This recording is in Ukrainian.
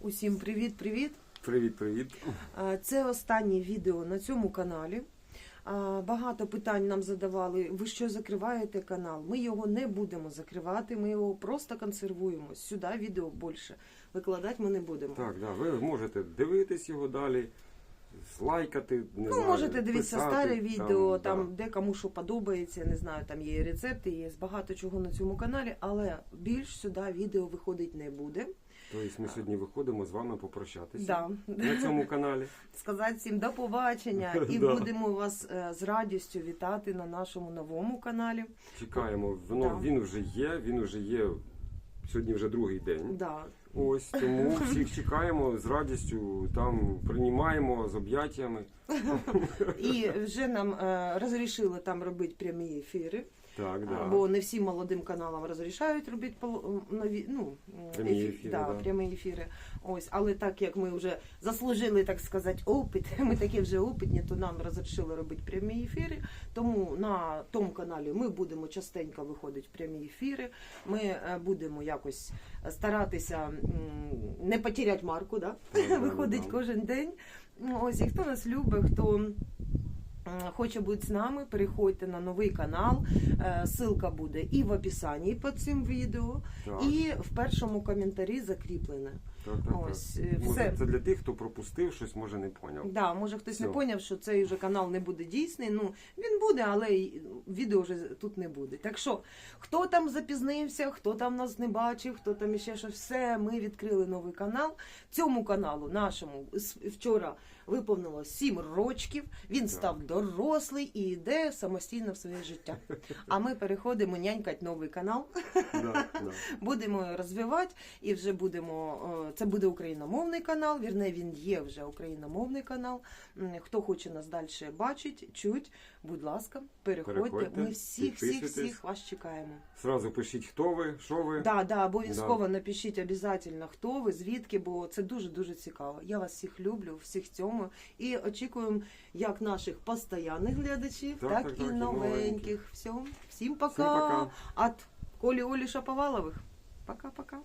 Усім привіт-привіт! Привіт, привіт. Е, Це останнє відео на цьому каналі. Багато питань нам задавали. Ви що закриваєте канал? Ми його не будемо закривати, ми його просто консервуємо. Сюди відео більше викладати ми не будемо. Так, да, ви можете дивитись його далі, лайкати. Не Ну, знаю, можете дивитися писати, старе відео, там, да. де кому що подобається, не знаю, там є рецепти, є багато чого на цьому каналі, але більш сюди відео виходить не буде. Тобто ми сьогодні виходимо з вами попрощатися Да. на цьому каналі. сказати всім до побачення і Да. будемо вас е, з радістю вітати на нашому новому каналі. Чекаємо. Воно Да. він вже є, він вже є. Сьогодні вже другий день. Да. Ось тому всіх чекаємо з радістю, там приймаємо з об'яттями. І вже нам е, розрішили там робити прямі ефіри, Так, да. бо не всім молодим каналам розрішають робити нові, ну, Прямі ефі- ефіри, да, да. прямі ефіри. Ось, але так як ми вже заслужили, так сказати, опит, ми такі вже опитні, то нам розрішили робити прямі ефіри. Тому на тому каналі ми будемо частенько виходити в прямі ефіри. Ми е, будемо якось старатися не потеряти марку, да? Да, виходить кожен день. Ну, Ось, і хто нас любить, хто хоче бути з нами, переходьте на новий канал. Силка Ссылка буде і в описанні під цим відео, Так, і в першому коментарі закріплене. Так, так, так. Ось, е, Може, все. Це для тих, хто пропустив щось, може не поняв. Да, може хтось не Всьо. поняв, що цей вже канал не буде дійсний. Ну він буде, але й відео вже тут не буде. Так що, хто там запізнився, хто там нас не бачив, хто там іще щось, все, ми відкрили новий канал. Цьому каналу нашому вчора виповнилось 7 рочків. Він став дорослий і йде самостійно в своє життя. А ми переходимо нянькать новий канал. Да, да. Будемо розвивати і вже будемо. е, Це буде україномовний канал. Вірне, він є вже україномовний канал. Хто хоче нас далі бачить, чуть, будь ласка, переходьте. Переходьте, Ми всіх, всіх, всіх вас чекаємо. Зразу пишіть, хто ви, що ви. Да, да, обов'язково напишіть обов'язково, хто ви, звідки, бо це дуже дуже цікаво. Я вас всіх люблю, всіх цьому і очікуємо як наших постійних глядачів, Так, так, так, і так, новеньких. Все, всім пока. пока. От Колі Олі Шаповалових. Пока-пока.